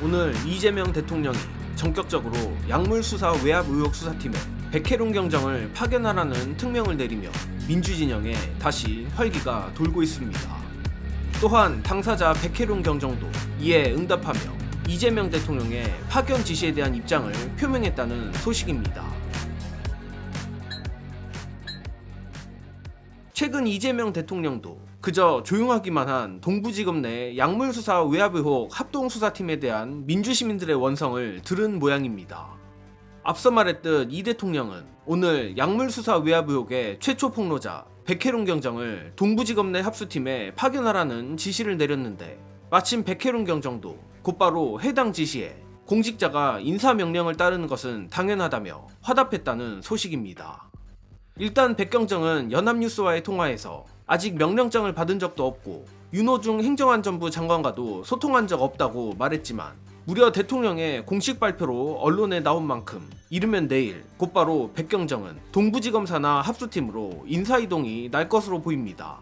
오늘 이재명 대통령이 전격적으로 약물수사 외압 의혹 수사팀에 백혜룡 경정을 파견하라는 특명을 내리며 민주진영에 다시 활기가 돌고 있습니다. 또한 당사자 백혜룡 경정도 이에 응답하며 이재명 대통령의 파견 지시에 대한 입장을 표명했다는 소식입니다. 최근 이재명 대통령도 그저 조용하기만 한 동부지검 내 약물수사 외압 의혹 합동수사팀에 대한 민주시민들의 원성을 들은 모양입니다. 앞서 말했듯 이 대통령은 오늘 약물수사 외압 의혹의 최초 폭로자 백혜룡 경정을 동부지검 내 합수팀에 파견하라는 지시를 내렸는데 마침 백혜룡 경정도 곧바로 해당 지시에 공직자가 인사명령을 따르는 것은 당연하다며 화답했다는 소식입니다. 일단 백경정은 연합뉴스와의 통화에서 아직 명령장을 받은 적도 없고 윤호중 행정안전부 장관과도 소통한 적 없다고 말했지만 무려 대통령의 공식 발표로 언론에 나온 만큼 이르면 내일 곧바로 백경정은 동부지검 산하 합수팀으로 인사이동이 날 것으로 보입니다.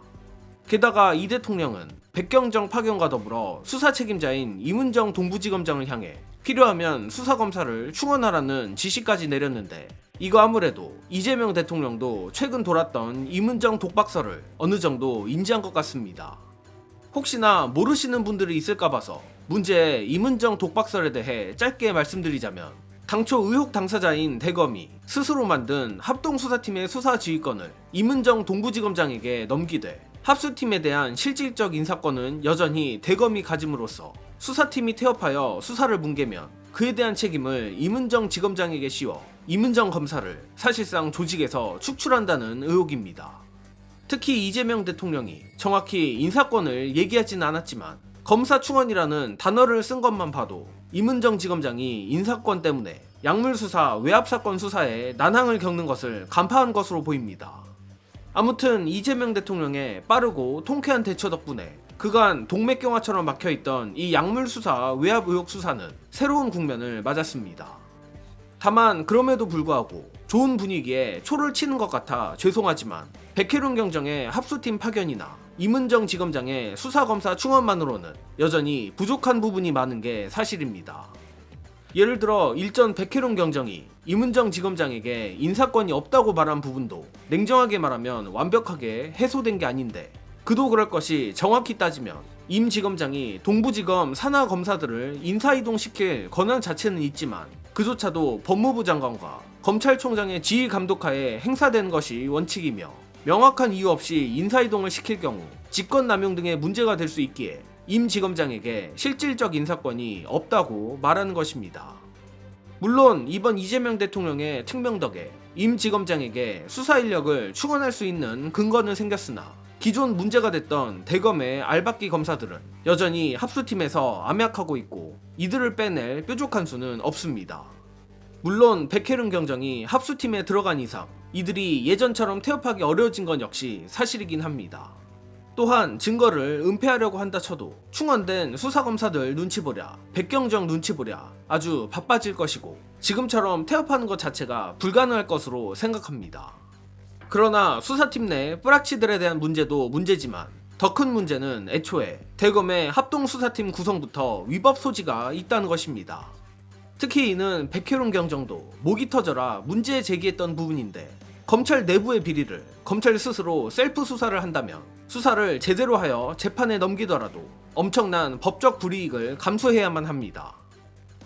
게다가 이 대통령은 백경정 파견과 더불어 수사 책임자인 이문정 동부지검장을 향해 필요하면 수사검사를 충원하라는 지시까지 내렸는데 이거 아무래도 이재명 대통령도 최근 돌았던 이문정 독박설을 어느 정도 인지한 것 같습니다. 혹시나 모르시는 분들이 있을까 봐서 문제 이문정 독박설에 대해 짧게 말씀드리자면 당초 의혹 당사자인 대검이 스스로 만든 합동수사팀의 수사 지휘권을 이문정 동부지검장에게 넘기되 합수팀에 대한 실질적 인사권은 여전히 대검이 가짐으로써 수사팀이 태업하여 수사를 뭉개면 그에 대한 책임을 이문정 지검장에게 씌워 이문정 검사를 사실상 조직에서 축출한다는 의혹입니다. 특히 이재명 대통령이 정확히 인사권을 얘기하진 않았지만 검사 충원이라는 단어를 쓴 것만 봐도 이문정 지검장이 인사권 때문에 약물수사 외압사건 수사에 난항을 겪는 것을 간파한 것으로 보입니다. 아무튼 이재명 대통령의 빠르고 통쾌한 대처 덕분에 그간 동맥경화처럼 막혀있던 이 약물수사 외압 의혹 수사는 새로운 국면을 맞았습니다. 다만 그럼에도 불구하고 좋은 분위기에 초를 치는 것 같아 죄송하지만 백혜룡 경정의 합수팀 파견이나 이문정 지검장의 수사검사 충원만으로는 여전히 부족한 부분이 많은 게 사실입니다. 예를 들어 일전 백혜룡 경정이 이문정 지검장에게 인사권이 없다고 말한 부분도 냉정하게 말하면 완벽하게 해소된 게 아닌데 그도 그럴 것이 정확히 따지면 임 지검장이 동부지검 산하 검사들을 인사이동시킬 권한 자체는 있지만 그조차도 법무부 장관과 검찰총장의 지휘 감독하에 행사된 것이 원칙이며 명확한 이유 없이 인사이동을 시킬 경우 직권남용 등의 문제가 될 수 있기에 임 지검장에게 실질적 인사권이 없다고 말하는 것입니다. 물론 이번 이재명 대통령의 특명 덕에 임 지검장에게 수사 인력을 충원할 수 있는 근거는 생겼으나 기존 문제가 됐던 대검의 알박기 검사들은 여전히 합수팀에서 암약하고 있고 이들을 빼낼 뾰족한 수는 없습니다. 물론 백혜룡 경정이 합수팀에 들어간 이상 이들이 예전처럼 태업하기 어려워진 건 역시 사실이긴 합니다. 또한 증거를 은폐하려고 한다 쳐도 충원된 수사검사들 눈치 보랴 백경정 눈치 보랴 아주 바빠질 것이고 지금처럼 태업하는 것 자체가 불가능할 것으로 생각합니다. 그러나 수사팀 내 뿌락치들에 대한 문제도 문제지만 더 큰 문제는 애초에 대검의 합동수사팀 구성부터 위법 소지가 있다는 것입니다. 특히 이는 백혜룡 경정도 목이 터져라 문제 제기했던 부분인데 검찰 내부의 비리를 검찰 스스로 셀프 수사를 한다면 수사를 제대로 하여 재판에 넘기더라도 엄청난 법적 불이익을 감수해야만 합니다.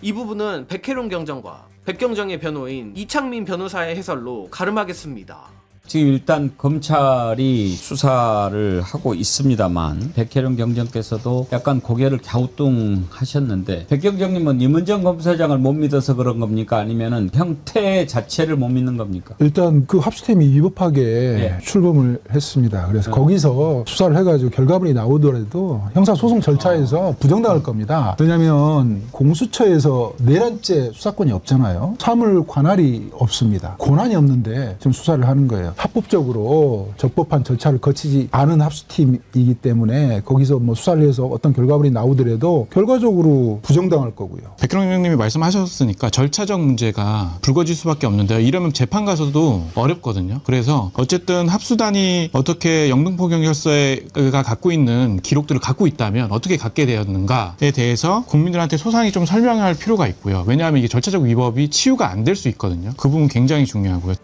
이 부분은 백혜룡 경정과 백경정의 변호인 이창민 변호사의 해설로 가름하겠습니다. 지금 일단 검찰이 수사를 하고 있습니다만 백혜령 경정께서도 약간 고개를 갸우뚱하셨는데 백경정님은 임은정 검사장을 못 믿어서 그런 겁니까 아니면은 형태 자체를 못 믿는 겁니까? 일단 그 합수팀이 위법하게 예. 출범을 했습니다. 그래서 음. 거기서 수사를 해가지고 결과물이 나오더라도 형사소송 절차에서 부정당할 겁니다. 왜냐하면 공수처에서 내란죄 수사권이 없잖아요. 사물 관할이 없습니다. 권한이 없는데 지금 수사를 하는 거예요. 게 합법적으로 적법한 절차를 거치지 않은 합수팀이기 때문에 거기서 뭐 수사를 해서 어떤 결과물이 나오더라도 결과적으로 부정당할 거고요. 백경 형님이 말씀하셨으니까 절차적 문제가 불거질 수밖에 없는데요. 이러면 재판 가서도 어렵거든요. 그래서 어쨌든 합수단이 어떻게 영등포경찰서가 갖고 있는 기록들을 갖고 있다면 어떻게 갖게 되었는가에 대해서 국민들한테 소상히 좀 설명할 필요가 있고요. 왜냐하면 이게 절차적 위법이 치유가 안 될 수 있거든요. 그 부분 굉장히 중요하고요.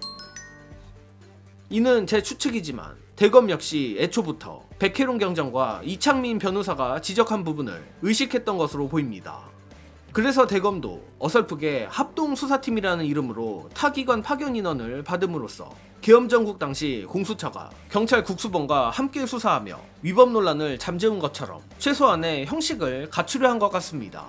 이는 제 추측이지만 대검 역시 애초부터 백혜룡 경정과 이창민 변호사가 지적한 부분을 의식했던 것으로 보입니다. 그래서 대검도 어설프게 합동수사팀이라는 이름으로 타기관 파견 인원을 받음으로써 계엄정국 당시 공수처가 경찰 국수본과 함께 수사하며 위법 논란을 잠재운 것처럼 최소한의 형식을 갖추려 한 것 같습니다.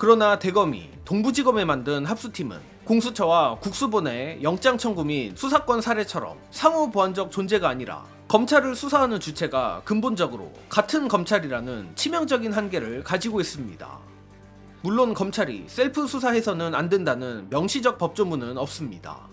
그러나 대검이 동부지검에 만든 합수팀은 공수처와 국수본의 영장 청구 및 수사권 사례처럼 상호 보완적 존재가 아니라 검찰을 수사하는 주체가 근본적으로 같은 검찰이라는 치명적인 한계를 가지고 있습니다. 물론 검찰이 셀프 수사해서는 안 된다는 명시적 법조문은 없습니다.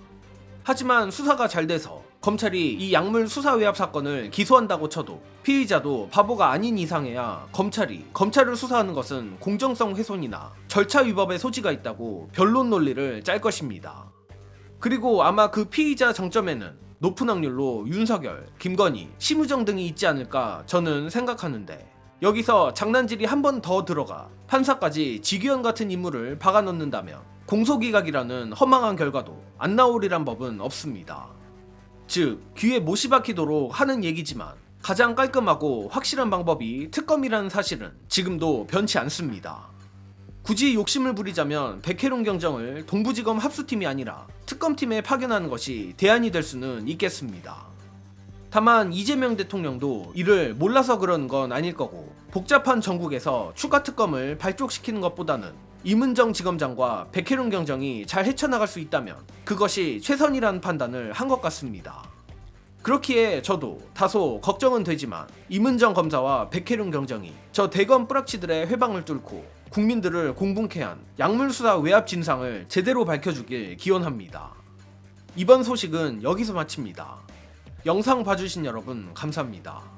하지만 수사가 잘 돼서 검찰이 이 약물 수사 외압 사건을 기소한다고 쳐도 피의자도 바보가 아닌 이상해야 검찰이 검찰을 수사하는 것은 공정성 훼손이나 절차 위법의 소지가 있다고 변론 논리를 짤 것입니다. 그리고 아마 그 피의자 정점에는 높은 확률로 윤석열, 김건희, 심우정 등이 있지 않을까 저는 생각하는데 여기서 장난질이 한 번 더 들어가 판사까지 지기현 같은 인물을 박아넣는다면 공소기각이라는 허망한 결과도 안 나오리란 법은 없습니다. 즉 귀에 못이 박히도록 하는 얘기지만 가장 깔끔하고 확실한 방법이 특검이라는 사실은 지금도 변치 않습니다. 굳이 욕심을 부리자면 백혜룡 경정을 동부지검 합수팀이 아니라 특검팀에 파견하는 것이 대안이 될 수는 있겠습니다. 다만 이재명 대통령도 이를 몰라서 그런 건 아닐 거고 복잡한 전국에서 추가 특검을 발족시키는 것보다는 이문정 지검장과 백혜룡 경정이 잘 헤쳐나갈 수 있다면 그것이 최선이라는 판단을 한 것 같습니다. 그렇기에 저도 다소 걱정은 되지만 이문정 검사와 백혜룡 경정이 저 대검 뿌락치들의 회방을 뚫고 국민들을 공분케 한 약물수사 외압 진상을 제대로 밝혀주길 기원합니다. 이번 소식은 여기서 마칩니다. 영상 봐주신 여러분 감사합니다.